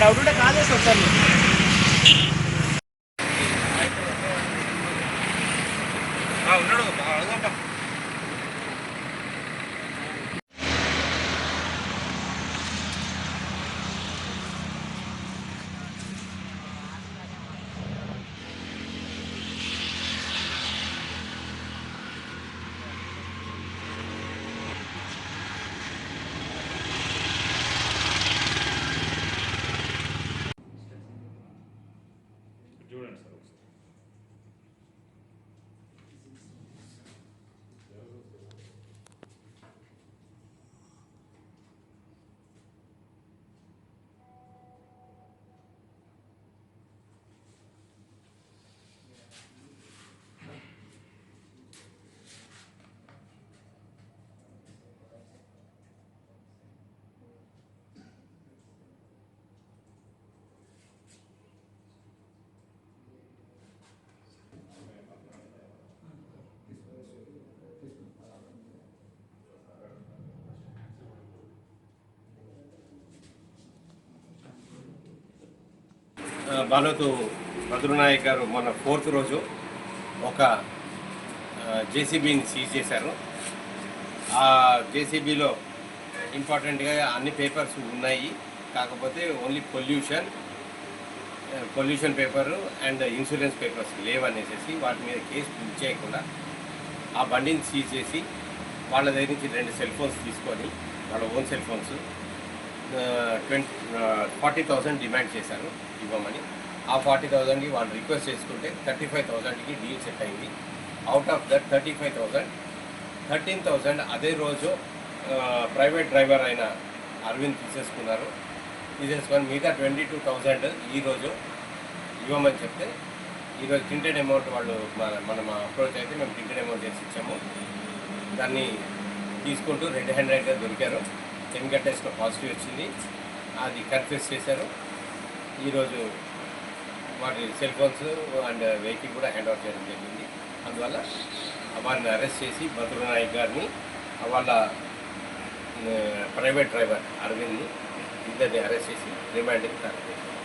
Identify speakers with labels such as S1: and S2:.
S1: Doubt కాలేసి వస్తాను ఉన్నాడు అడుగుంటాం రండి
S2: బాలోతు భద్రనాయక్ గారు మొన్న ఫోర్త్ రోజు ఒక జేసీబీని సీజ్ చేశారు. ఆ జేసీబీలో ఇంపార్టెంట్గా అన్ని పేపర్స్ ఉన్నాయి. కాకపోతే only pollution pollution paper and insurance papers లేవనేసి వాటి మీద కేసు బుక్ చేయకుండా ఆ బండిని సీజ్ చేసి వాళ్ళ దగ్గర నుంచి రెండు సెల్ ఫోన్స్ తీసుకొని వాళ్ళ own cell phones twenty forty thousand demand చేశారు ఇవ్వమని. ఆ ఫార్టీ థౌజండ్కి వాళ్ళు రిక్వెస్ట్ చేసుకుంటే థర్టీ ఫైవ్ థౌజండ్కి డీల్ సెట్ అయింది. Out of that thirty five thousand thirteen thousand అదే రోజు ప్రైవేట్ డ్రైవర్ అయిన అరవింద్ తీసేసుకున్నారు. తీసేసుకొని మిగతా ట్వంటీ టూ థౌజండ్ ఈరోజు ఇవ్వమని చెప్తే ఈరోజు ప్రింటెడ్ అమౌంట్ వాళ్ళు మన మనం అప్రోచ్ అయితే మేము ప్రింటెడ్ అమౌంట్ చేసి ఇచ్చాము. దాన్ని తీసుకుంటూ రెడ్ హ్యాండెడ్గా దొరికారు. ఎంగా టెస్ట్లో పాజిటివ్ వచ్చింది. అది కన్ఫ్యూజ్ చేశారు. ఈరోజు వాటి సెల్ ఫోన్స్ అండ్ వెహికల్ కూడా హ్యాండ్ ఓవర్ చేయడం జరిగింది. అందువల్ల వారిని అరెస్ట్ చేసి భద్రు నాయక్ గారిని వాళ్ళ ప్రైవేట్ డ్రైవర్ అరవింద్ని ఇద్దరిని అరెస్ట్ చేసి రిమాండ్కి తరలించారు.